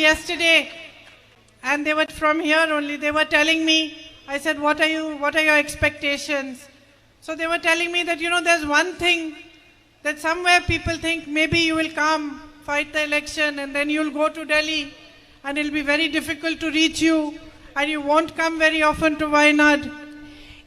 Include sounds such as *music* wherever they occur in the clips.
yesterday, and they were from here only. They were telling me, I said, What are you, what are your expectations? So they were telling me that, you know, there's one thing that somewhere people think maybe you will come, fight the election, and then you'll go to Delhi, and it'll be very difficult to reach you, and you won't come very often to Wayanad.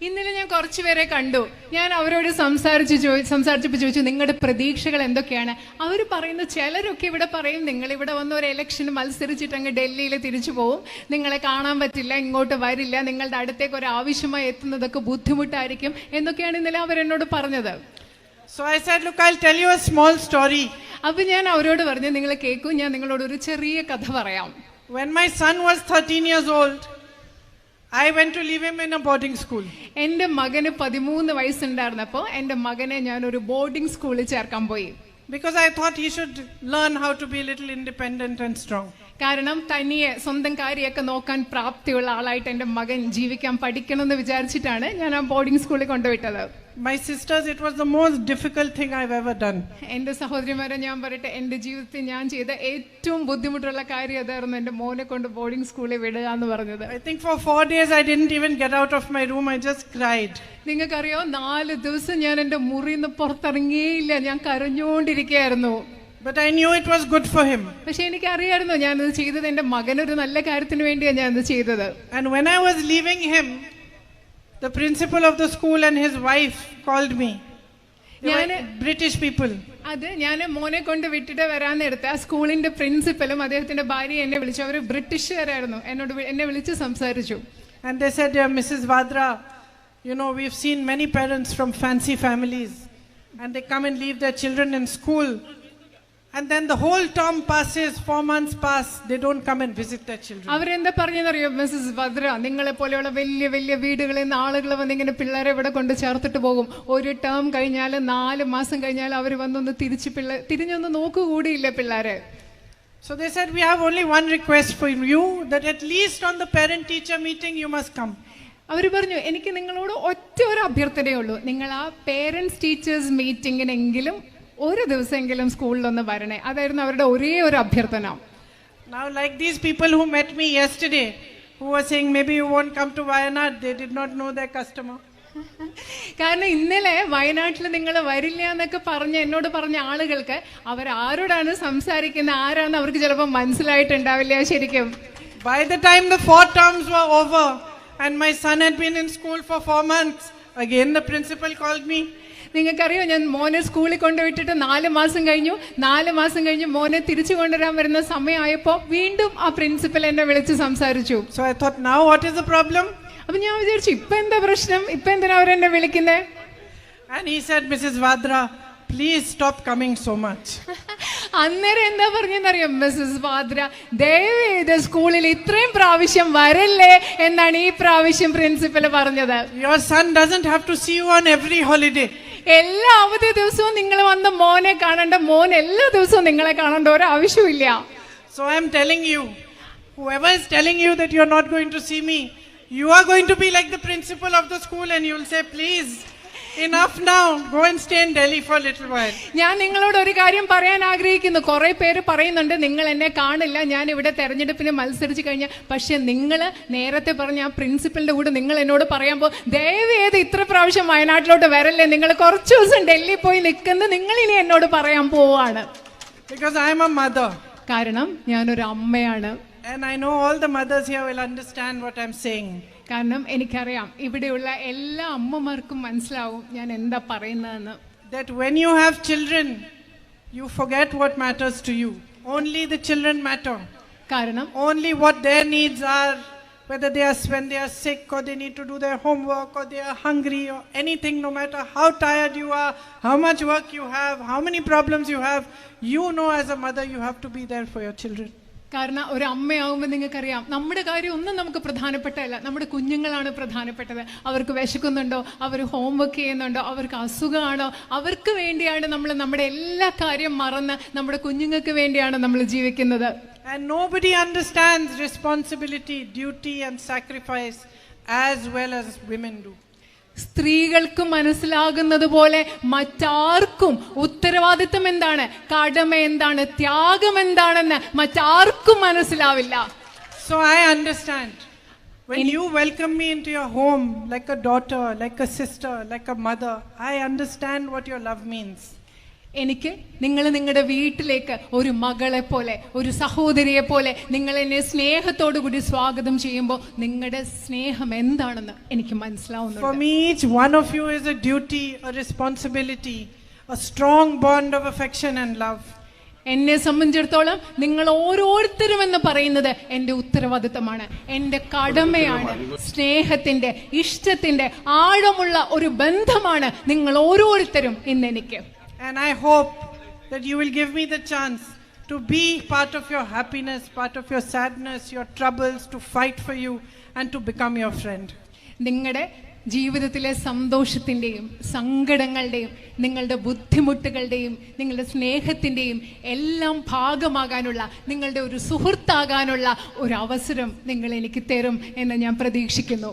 ഇന്നലെ ഞാൻ കുറച്ചു പേരെ കണ്ടു. ഞാൻ അവരോട് സംസാരിച്ച് ചോദി സംസാരിച്ചപ്പോൾ ചോദിച്ചു നിങ്ങളുടെ പ്രതീക്ഷകൾ എന്തൊക്കെയാണ്? അവർ പറയുന്ന ചിലരൊക്കെ ഇവിടെ പറയും നിങ്ങൾ ഇവിടെ വന്ന് ഒരു ഇലക്ഷന് മത്സരിച്ചിട്ട് അങ്ങ് ഡൽഹിയിൽ തിരിച്ചു പോവും. നിങ്ങളെ കാണാൻ പറ്റില്ല ഇങ്ങോട്ട് വരില്ല. നിങ്ങളുടെ അടുത്തേക്ക് ഒരു ആവശ്യമായി എത്തുന്നതൊക്കെ ബുദ്ധിമുട്ടായിരിക്കും. എന്നൊക്കെയാണ് ഇന്നലെ അവരെന്നോട് പറഞ്ഞത്. So I said, Look, I'll tell you a small story. അപ്പൊ ഞാൻ അവരോട് പറഞ്ഞു നിങ്ങൾ കേൾക്കൂ ഞാൻ നിങ്ങളോട് ഒരു ചെറിയ കഥ പറയാം. When my son was 13 years old, I went to leave him in a boarding school. എന്റെ മകന് പതിമൂന്ന് വയസ്സുണ്ടായിരുന്നപ്പോൾ എന്റെ മകനെ ഞാൻ ഒരു ബോർഡിംഗ് സ്കൂളിൽ ചേർക്കാൻ പോയി because I thought he should learn how to be little little and strong strong. കാരണം തനിയെ സ്വന്തം കാര്യമൊക്കെ നോക്കാൻ പ്രാപ്തിയുള്ള ആളായിട്ട് എന്റെ മകൻ ജീവിക്കാൻ പഠിക്കണം എന്ന് വിചാരിച്ചിട്ടാണ് ഞാൻ ആ ബോർഡിംഗ് സ്കൂളിൽ കൊണ്ടുവിട്ടത് My sisters, it was the most difficult thing I've ever done. എൻ്റെ സഹോദരിമാരെ ഞാൻ പറയട്ടെ എൻ്റെ ജീവിതത്തിൽ ഞാൻ ചെയ്ത ഏറ്റവും ബുദ്ധിമുട്ടുള്ള കാര്യം അതായിരുന്നു എൻ്റെ മോനെ കൊണ്ട് ബോർഡിംഗ് സ്കൂളിൽ വിടുക എന്ന് പറഞ്ഞത് I think for four days I didn't even get out of my room, I just cried. നിങ്ങൾക്കറിയോ നാല് ദിവസം ഞാൻ എൻ്റെ മുറിയിൽ നിന്ന് പുറത്തിറങ്ങിയേയില്ല ഞാൻ കരഞ്ഞുകൊണ്ടിരിക്കുകയായിരുന്നു But I knew it was good for him. പക്ഷെ എനിക്കറിയായിരുന്നു ഞാനത് ചെയ്തത് എൻ്റെ മകനൊരു നല്ല കാര്യത്തിന് വേണ്ടിയാണ് ഞാനത് ചെയ്തത് And when I was leaving him, the principal of the school and his wife called me. They were ഞാന് British people. അത് ഞാൻ മോനെ കൊണ്ട് വിട്ടിട്ട് വരാൻ നേരത്തെ ആ സ്കൂളിന്റെ പ്രിൻസിപ്പലും അദ്ദേഹത്തിന്റെ ഭാര്യ എന്നെ വിളിച്ചു അവർ ബ്രിട്ടീഷുകാരായിരുന്നു എന്നോട് വി- എന്നെ വിളിച്ച് സംസാരിച്ചു And they said, Dear Mrs. Vadra, you know, we've seen many parents from fancy families, and they come and leave their children in school. And then the whole term passes, four months pass, they don't come and visit their children. അവരെന്താ പറഞ്ഞെന്നറിയോ Mrs Bhadra നിങ്ങളെ പോലെയുള്ള വലിയ വലിയ വീടുകളിൽ നിന്ന് ആളുകൾ വന്ന് ഇങ്ങനെ പിള്ളേരെ ഇവിടെ കൊണ്ട് ചേർത്തിട്ട് പോകും ഒരു ടേം കഴിഞ്ഞാൽ നാല് മാസം കഴിഞ്ഞാൽ അവർ വന്നൊന്ന് തിരിച്ച് പിള്ളേ തിരിഞ്ഞൊന്ന് നോക്കുകൂടിയില്ല പിള്ളേരെ So they said, We have only one request for you that at least on the parent teacher meeting, you must come. അവർ പറഞ്ഞു എനിക്ക് നിങ്ങളോട് ഒറ്റ ഒരു അഭ്യർത്ഥനയുള്ളൂ നിങ്ങൾ ആ പേരൻസ് ടീച്ചേഴ്സ് മീറ്റിങ്ങിനെങ്കിലും ഒരു ദിവസമെങ്കിലും സ്കൂളിലൊന്ന് വരണേ അതായിരുന്നു അവരുടെ ഒരേ ഒരു അഭ്യർത്ഥന Now, like these people who met me yesterday, who were saying, Maybe you won't come to Wayanad, they did not know their customer. കാരണം ഇന്നലെ വയനാട്ടിൽ നിങ്ങൾ വരില്ല എന്നൊക്കെ പറഞ്ഞ് എന്നോട് പറഞ്ഞ ആളുകൾക്ക് അവർ ആരോടാണ് സംസാരിക്കുന്നത് ആരാന്ന് അവർക്ക് ചിലപ്പോൾ മനസ്സിലായിട്ടുണ്ടാവില്ല ശരിക്കും By the time the four terms were over and my son had been in school for four months, again the principal called me. നിങ്ങൾക്കറിയോ ഞാൻ മോനെ സ്കൂളിൽ കൊണ്ടുവിട്ടിട്ട് നാല് മാസം കഴിഞ്ഞു നാല് മാസം കഴിഞ്ഞ് മോനെ തിരിച്ചു കൊണ്ടുവരാൻ വരുന്ന സമയമായപ്പോൾ വീണ്ടും ആ പ്രിൻസിപ്പൽ എന്നെ വിളിച്ച് സംസാരിച്ചു so I thought, now what is the problem അപ്പൊ ഞാൻ വിചാരിച്ചു ഇപ്പൊ എന്താ പ്രശ്നം ഇപ്പൊ എന്തിനാ അവരെന്നെ വിളിക്കുന്നേ And he said, Mrs. Vadra, please stop coming so much. *laughs* അന്നേരം എന്താ പറഞ്ഞെന്നറിയാം മിസ്സസ് വാദ്ര ദയവ് ചെയ്ത് സ്കൂളിൽ ഇത്രയും പ്രാവശ്യം വരല്ലേ എന്നാണ് ഈ പ്രാവശ്യം പ്രിൻസിപ്പൽ പറഞ്ഞത് your son doesn't have to see you on every holiday. എല്ലാ അവധി ദിവസവും നിങ്ങൾ വന്ന് മോനെ കാണണ്ട മോൻ എല്ലാ ദിവസവും നിങ്ങളെ കാണേണ്ട ഒരു ആവശ്യമില്ല So I'm telling you, whoever is telling you that you're not going to see me, you are going to be like the principal of the school and you'll say, please, enough now, go and stay in Delhi for a little while. ഞാൻ നിങ്ങളോട് ഒരു കാര്യം പറയാൻ ആഗ്രഹിക്കുന്നു. കുറെ പേര് പറയുന്നുണ്ട് നിങ്ങൾ എന്നെ കാണില്ല. ഞാൻ ഇവിടെ തെരഞ്ഞെടുപ്പിന് മത്സരിച്ചു കഴിഞ്ഞാൽ പക്ഷെ നിങ്ങൾ നേരത്തെ പറഞ്ഞ ആ പ്രിൻസിപ്പലിന്റെ കൂടെ നിങ്ങൾ എന്നോട് പറയാൻ പോ ദയവ് ചെയ്ത് ഇത്ര പ്രാവശ്യം വയനാട്ടിലോട്ട് വരല്ലേ? നിങ്ങൾ കുറച്ച് ദിവസം ഡൽഹി പോയി നിൽക്കുന്നത് നിങ്ങൾ ഇനി എന്നോട് പറയാൻ പോവാണ്. Because I am a mother. കാരണം ഞാനൊരു അമ്മയാണ്. And I know all the mothers here will understand what I'm saying. കാരണം എനിക്കറിയാം ഇവിടെയുള്ള എല്ലാ അമ്മമാർക്കും മനസ്സിലാവും ഞാൻ എന്താ പറയുന്നതെന്ന് That when you have children, you forget what matters to you. Only the children matter. കാരണം Only what their needs are, whether they are when they are sick or they need to do their homework or they are hungry or anything, no matter how tired you are, how much work you have, how many problems you have, you know as a mother you have to be there for your children. കാരണം ഒരു അമ്മയാവുമ്പോൾ നിങ്ങൾക്കറിയാം. നമ്മുടെ കാര്യം ഒന്നും നമുക്ക് പ്രധാനപ്പെട്ടതല്ല. നമ്മുടെ കുഞ്ഞുങ്ങളാണ് പ്രധാനപ്പെട്ടത്. അവർക്ക് വിശക്കുന്നുണ്ടോ? അവർ ഹോംവർക്ക് ചെയ്യുന്നുണ്ടോ? അവർക്ക് അസുഖമാണോ? അവർക്ക് വേണ്ടിയാണ് നമ്മൾ നമ്മുടെ എല്ലാ കാര്യം മറന്ന് നമ്മുടെ കുഞ്ഞുങ്ങൾക്ക് വേണ്ടിയാണ് നമ്മൾ ജീവിക്കുന്നത്. And nobody understands responsibility, duty, and sacrifice as well as women do. സ്ത്രീകൾക്ക് മനസ്സിലാകുന്നത് പോലെ മറ്റാർക്കും ഉത്തരവാദിത്വം എന്താണ് കടമ എന്താണ് ത്യാഗം എന്താണെന്ന് മറ്റാർക്കും മനസ്സിലാവില്ല so I understand When you welcome me into your home like a daughter, like a sister, like a mother, I understand what your love means. എനിക്ക് നിങ്ങൾ നിങ്ങളുടെ വീട്ടിലേക്ക് ഒരു മകളെ പോലെ ഒരു സഹോദരിയെ പോലെ നിങ്ങൾ എന്നെ സ്നേഹത്തോടു കൂടി സ്വാഗതം ചെയ്യുമ്പോൾ നിങ്ങളുടെ സ്നേഹം എന്താണെന്ന് എനിക്ക് മനസ്സിലാവുന്നു of a a responsibility a a strong bond of affection and love. എന്നെ സംബന്ധിച്ചിടത്തോളം നിങ്ങൾ ഓരോരുത്തരും എന്ന് പറയുന്നത് എന്റെ ഉത്തരവാദിത്തമാണ് എന്റെ കടമയാണ് സ്നേഹത്തിന്റെ ഇഷ്ടത്തിന്റെ ആഴമുള്ള ഒരു ബന്ധമാണ് നിങ്ങൾ ഓരോരുത്തരും ഇന്ന് എനിക്ക് And I hope that you will give me the chance to be part of your happiness, part of your sadness, your troubles, to fight for you and to become your friend. നിങ്ങളുടെ ജീവിതത്തിലെ സന്തോഷത്തിൻ്റെയും സങ്കടങ്ങളുടെയും നിങ്ങളുടെ ബുദ്ധിമുട്ടുകളുടെയും നിങ്ങളുടെ സ്നേഹത്തിൻ്റെയും എല്ലാം ഭാഗമാകാനുള്ള നിങ്ങളുടെ ഒരു സുഹൃത്താകാനുള്ള ഒരു അവസരം നിങ്ങൾ എനിക്ക് തരും എന്ന് ഞാൻ പ്രതീക്ഷിക്കുന്നു